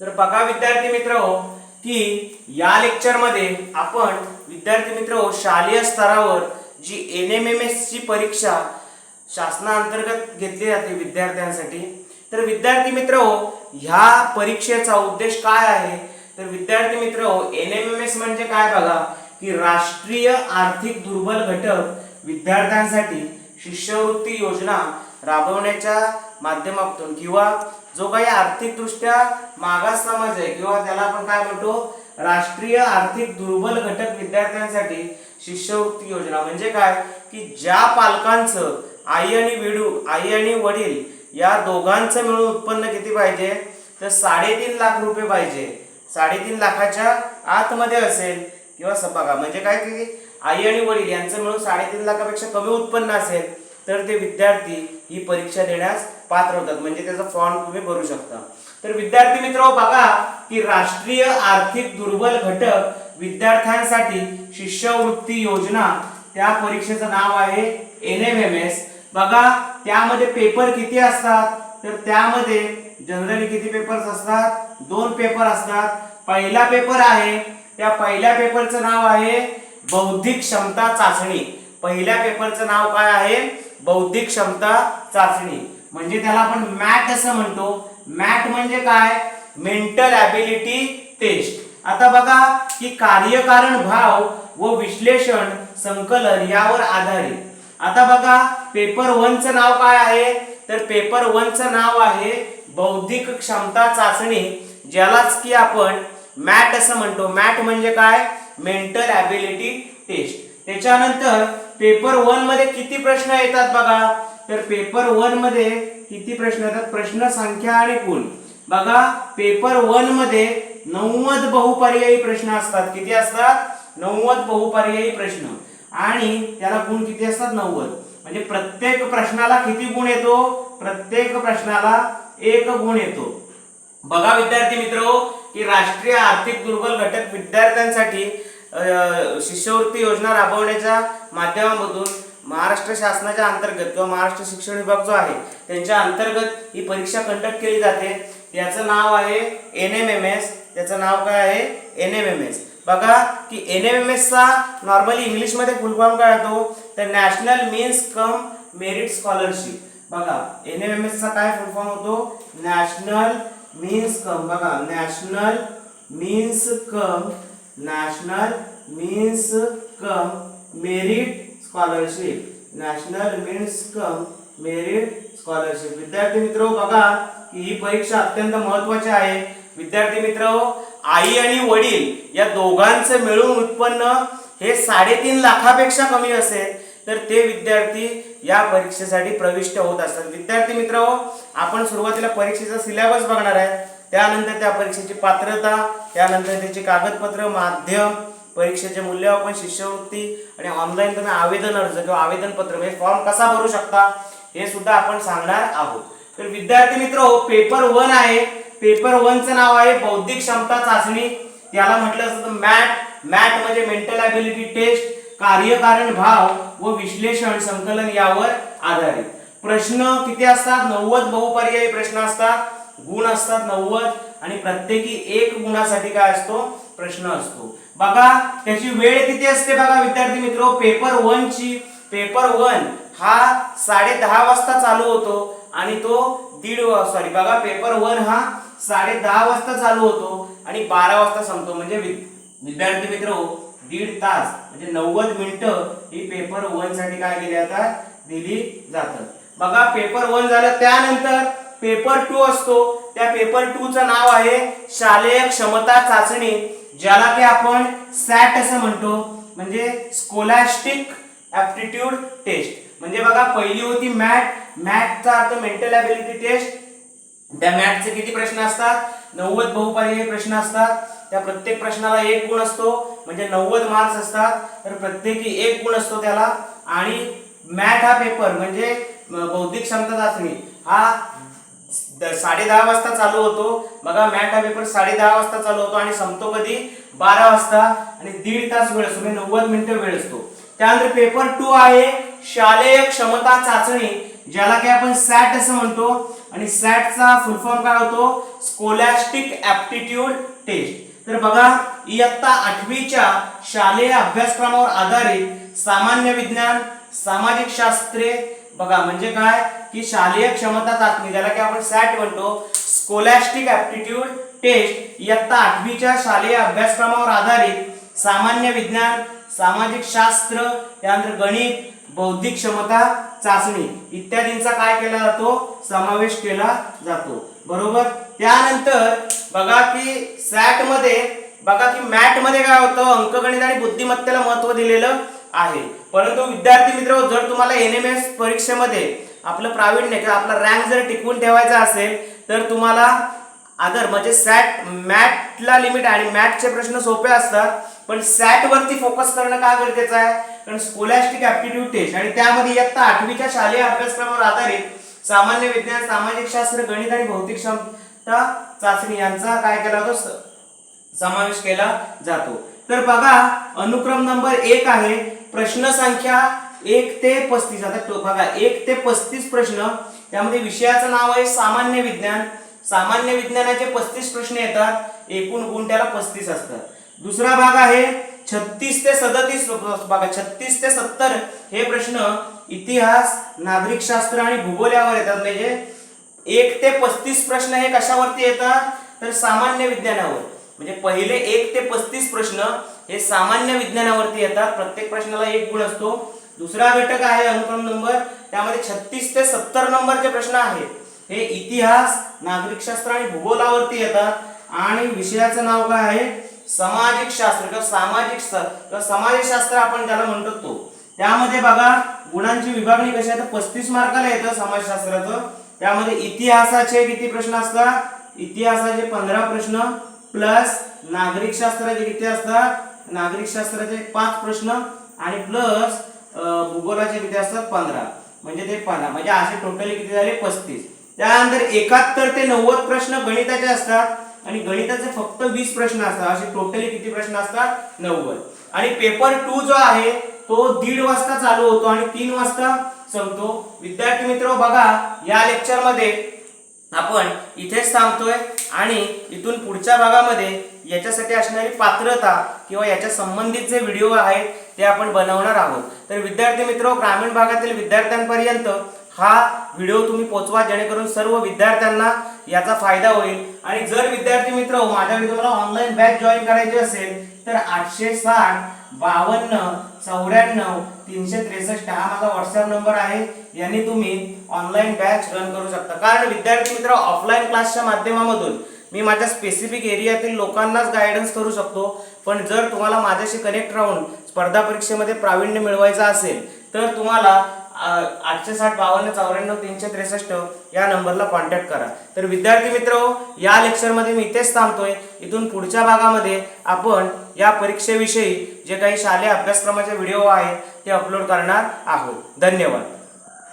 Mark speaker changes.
Speaker 1: तर बघा विद्यार्थी मित्र हो, की या लेक्चरमध्ये आपण विद्यार्थी मित्र हो, शालेय स्तरावर जी एन एम एम एस ची परीक्षा शासनाअंतर्गत घेतली जाते विद्यार्थ्यांसाठी तर विद्यार्थी मित्र हो, ह्या परीक्षेचा उद्देश काय आहे? तर विद्यार्थी मित्र एन एम एम एस म्हणजे काय बघा की राष्ट्रीय आर्थिक दुर्बल घटक विद्यार्थ्यांसाठी शिष्यवृत्ती योजना राबवण्याच्या माध्यमातून किंवा जो काही आर्थिकदृष्ट्या मागास समाज आहे किंवा त्याला आपण काय म्हणतो राष्ट्रीय आर्थिक दुर्बल घटक विद्यार्थ्यांसाठी शिष्यवृत्ती योजना. म्हणजे काय? की ज्या पालकांचं आई आणि विडू आई आणि वडील या दोघांचं मिळून उत्पन्न किती पाहिजे? तर साडेतीन लाख रुपये पाहिजे. साडेतीन लाखाच्या आतमध्ये असेल किंवा सभागा म्हणजे काय की आई आणि वडील यांचं मिळून साडेतीन लाखापेक्षा कमी उत्पन्न असेल. तर ते विद्यार्थी ही परीक्षा देण्यास पात्र होतात. म्हणजे त्याचा फॉर्म तुम्ही भरू शकता. तर विद्यार्थी मित्र बघा की राष्ट्रीय आर्थिक दुर्बल घटक विद्यार्थ्यांसाठी शिष्यवृत्ती योजना त्या परीक्षेचं नाव आहे एन एम एम एस बघा त्यामध्ये पेपर किती असतात? तर त्यामध्ये जनरली किती पेपर्स असतात? दोन पेपर असतात. पहिला पेपर आहे त्या पहिल्या पेपरचं नाव आहे बौद्धिक क्षमता चाचणी. पहिल्या पेपरचं नाव काय आहे? बौद्धिक क्षमता चाचणी. म्हणजे त्याला आपण मॅट असं म्हणतो. मॅट म्हणजे काय? Mental ability test. आता बघा की कार्यकारण भाव व विश्लेषण संकलन यावर आधारित. आता बघा पेपर वनचं नाव काय आहे? तर पेपर वनचं नाव आहे बौद्धिक क्षमता चाचणी ज्यालाच की आपण मॅट असं म्हणतो. मॅट म्हणजे काय? Mental ability test. त्याच्यानंतर पेपर वनमध्ये किती प्रश्न येतात बघा. तर पेपर वनमध्ये किती प्रश्न येतात? प्रश्न संख्या आणि गुण बघा पेपर वनमध्ये नव्वद बहुपर्यायी प्रश्न असतात. किती असतात? नव्वद बहुपर्यायी प्रश्न. आणि त्याला गुण किती असतात? नव्वद. म्हणजे प्रत्येक प्रश्नाला किती गुण येतो? प्रत्येक प्रश्नाला एक गुण येतो. बघा विद्यार्थी मित्र की राष्ट्रीय आर्थिक दुर्बल घटक विद्यार्थ्यांसाठी शिष्यवृत्ती योजना राबवण्याच्या माध्यमामधून महाराष्ट्र शासनाच्या अंतर्गत किंवा महाराष्ट्र शिक्षण विभाग जो आहे त्यांच्या अंतर्गत ही परीक्षा कंडक्ट केली जाते. याचं नाव आहे एन एम एम एस त्याचं नाव काय आहे? एन एम एम एस बघा की एन एम एम एसचा नॉर्मली इंग्लिशमध्ये फुल फॉर्म काय होतो? तर national means cum merit scholarship बघा एन एम एम एसचा काय फुल फॉर्म होतो? नॅशनल मीन्स कम बघा national means cum national means cum merit scholarship. National means cum merit scholarship. विद्यार्थी मित्र बघा की ही परीक्षा अत्यंत महत्वाची आहे. विद्यार्थी मित्र आई आणि वडील या दोघांचं मिळून उत्पन्न हे साडेतीन लाखापेक्षा कमी असेल. तर ते विद्यार्थी या परीक्षेसाठी प्रविष्ट होत असतात. विद्यार्थी मित्र आपण सुरुवातीला परीक्षेचा सिलेबस बघणार आहे. त्यानंतर त्या परीक्षेची पात्रता त्यानंतर त्याची कागदपत्र माध्यम परीक्षेचे मूल्यमापन शिष्यवृत्ती आणि ऑनलाईन तुम्ही आवेदन अर्ज किंवा आवेदन पत्र म्हणजे फॉर्म कसा भरू शकता हे सुद्धा आपण सांगणार आहोत. तर विद्यार्थी मित्र हो, पेपर वन आहे. पेपर वनचं नाव आहे बौद्धिक क्षमता चाचणी. त्याला म्हटलं असतं मॅट मॅट म्हणजे मेंटल ॲबिलिटी टेस्ट कार्यकारण भाव व विश्लेषण संकलन यावर आधारित. प्रश्न किती असतात? नव्वद बहुपर्यायी प्रश्न असतात. गुण असतात नव्वद आणि प्रत्येकी एक गुणासाठी काय असतो? प्रश्न असतो. बघा त्याची वेळ किती असते बघा विद्यार्थी मित्र? पेपर वन ची पेपर वन हा साडे दहा वाजता चालू होतो आणि तो दीड सॉरी बघा पेपर वन हा साडे दहा वाजता चालू होतो आणि बारा वाजता संपतो. म्हणजे विद्यार्थी मित्र दीड तास म्हणजे नव्वद मिनिटं ही पेपर वनसाठी काय केली जातात दिली जातात. बघा पेपर वन झालं त्यानंतर पेपर टू असतो. त्या पेपर टू चं नाव आहे शालेय क्षमता चाचणी. ज्याला की आपण सॅट असं म्हणतो. म्हणजे स्कोलॅस्टिक ऍप्टिट्यूड टेस्ट म्हणजे बघा पहिली होती मॅट मॅथचा अर्थ मेंटल ॲबिलिटी टेस्ट त्या मॅथचे किती प्रश्न असतात? नव्वद बहुपर्यायी प्रश्न असतात. त्या प्रत्येक प्रश्नाला एक गुण असतो. म्हणजे नव्वद मार्क्स असतात. तर प्रत्येकी एक गुण असतो त्याला. आणि मॅथ हा पेपर म्हणजे बौद्धिक क्षमता चाचणी. हा साडे दहा वाजता चालू होतो. बघा मॅट हा पेपर साडे दहा वाजता चालू होतो आणि संपतो कधी? बारा वाजता आणि दीड तास वेळ असतो म्हणजे नव्वद मिनिटं वेळ असतो. त्यानंतर पेपर टू आहे शालेय क्षमता चाचणी ज्याला की आपण सॅट असं म्हणतो. आणि सॅटचा फुल फॉर्म काय होतो? स्कोलॅस्टिक ऍप्टिट्यूड टेस्ट तर बघा इयत्ता आठवीच्या शालेय अभ्यासक्रमावर आधारित सामान्य विज्ञान सामाजिक शास्त्रे बघा म्हणजे काय? की शालेय क्षमता चाचणी ज्याला की आपण सॅट म्हणतो स्कोलॅस्टिक ऍप्टिट्यूड टेस्ट इयत्ता आठवीच्या शालेय अभ्यासक्रमावर आधारित सामान्य विज्ञान सामाजिक शास्त्र त्यानंतर गणित बौद्धिक क्षमता चाचणी इत्यादींचा काय केला जातो? समावेश केला जातो. बरोबर? त्यानंतर बघा की सॅटमध्ये बघा की मॅटमध्ये काय होतं? अंकगणित आणि बुद्धिमत्तेला महत्त्व दिलेलं आहे. परंतु विद्यार्थी मित्र जर तुम्हाला एन एम एस परीक्षेमध्ये आपलं प्रावीण्य किंवा आपला रँक जर टिकवून ठेवायचा असेल तर तुम्हाला अदर म्हणजे सॅट मॅटला लिमिट आणि मॅटचे प्रश्न सोपे असतात. पण सॅट वरती फोकस करणं का गरजेचं आहे? कारण स्कोलॅस्टिक ॲप्टिट्यूड टेस्ट आणि त्यामध्ये इयत्ता आठवीच्या शालेय अभ्यासक्रमावर आधारित सामान्य विज्ञान सामाजिक शास्त्र गणित आणि भौतिक क्षमता चाचणी यांचा काय केला जातो? समावेश केला जातो. तर बघा अनुक्रम नंबर एक आहे प्रश्न संख्या एक ते पस्तीस. आता तो बघा एक ते पस्तीस प्रश्न त्यामध्ये विषयाचं नाव आहे सामान्य विज्ञान. सामान्य विज्ञानाचे पस्तीस प्रश्न येतात एकूण गुण त्याला पस्तीस असतात. दुसरा भाग आहे छत्तीस ते सदतीस बघा छत्तीस ते सत्तर हे प्रश्न इतिहास नागरिकशास्त्र आणि भूगोल यावर येतात. म्हणजे एक ते पस्तीस प्रश्न हे कशावरती येतात? तर सामान्य विज्ञानावर. म्हणजे पहिले एक ते पस्तीस प्रश्न हे सामान्य विज्ञानावरती येतात. प्रत्येक प्रश्नाला एक गुण असतो. दुसरा घटक आहे अनुक्रम नंबर. त्यामध्ये छत्तीस ते सत्तर नंबरचे प्रश्न आहेत. हे इतिहास नागरिकशास्त्र आणि भूगोलावरती येतात. आणि विषयाचं नाव काय आहे? सामाजिक शास्त्र. किंवा सामाजिक किंवा समाजशास्त्र आपण ज्याला म्हणतो तो. त्यामध्ये बघा गुणांची विभागणी कशी आहे? तर पस्तीस मार्काला येतं समाजशास्त्राचं. त्यामध्ये इतिहासाचे किती प्रश्न असतात? इतिहासाचे पंधरा प्रश्न. प्लस नागरिकशास्त्राचे किती असतात? नागरिकशास्त्राचे पाच प्रश्न आणि प्लस भूगोलाचे किती असतात? पंधरा. म्हणजे ते पंधरा. म्हणजे असे टोटली किती झाले? पस्तीस. त्यानंतर एकाहत्तर ते नव्वद प्रश्न गणिताचे असतात आणि गणिताचे फक्त वीस प्रश्न असतात. असे टोटली किती प्रश्न असतात? नव्वद. आणि पेपर टू जो आहे तो दीड वाजता चालू होतो आणि तीन वाजता संपतो. विद्यार्थी मित्र बघा या लेक्चरमध्ये आपण इथेच थांबतोय आणि इथून पुढच्या भागामध्ये याच्यासाठी असणारी पात्रता किंवा याच्या संबंधित जे व्हिडिओ आहेत ते आपण बनवणार आहोत. तर विद्यार्थी मित्र ग्रामीण भागातील विद्यार्थ्यांपर्यंत हा व्हिडिओ तुम्ही पोचवा जेणेकरून सर्व विद्यार्थ्यांना याचा फायदा होईल. आणि जर विद्यार्थी मित्र माझ्याकडे तुम्हाला ऑनलाईन बॅच जॉईन करायची असेल तर आठशे साठ बावन्न चौऱ्याण्णव तीनशे त्रेसष्ट हा माझा व्हॉट्सअप नंबर आहे. यांनी तुम्ही ऑनलाईन बॅच रन करू शकता. कारण विद्यार्थी मित्र ऑफलाईन क्लासच्या माध्यमामधून मी माझ्या स्पेसिफिक एरियातील लोकांनाच गायडन्स करू शकतो. पण जर तुम्हाला माझ्याशी कनेक्ट राहून स्पर्धा परीक्षेमध्ये प्रावीण्य मिळवायचं असेल तर तुम्हाला आठशे साठ बावन्न चौऱ्याण्णव तीनशे त्रेसष्ट या नंबरला कॉन्टॅक्ट करा. तर विद्यार्थी मित्र हो, या लेक्चरमध्ये मी इथेच थांबतोय. इथून पुढच्या भागामध्ये आपण या परीक्षेविषयी जे काही शालेय अभ्यासक्रमाचे व्हिडिओ आहेत ते अपलोड करणार आहोत. धन्यवाद.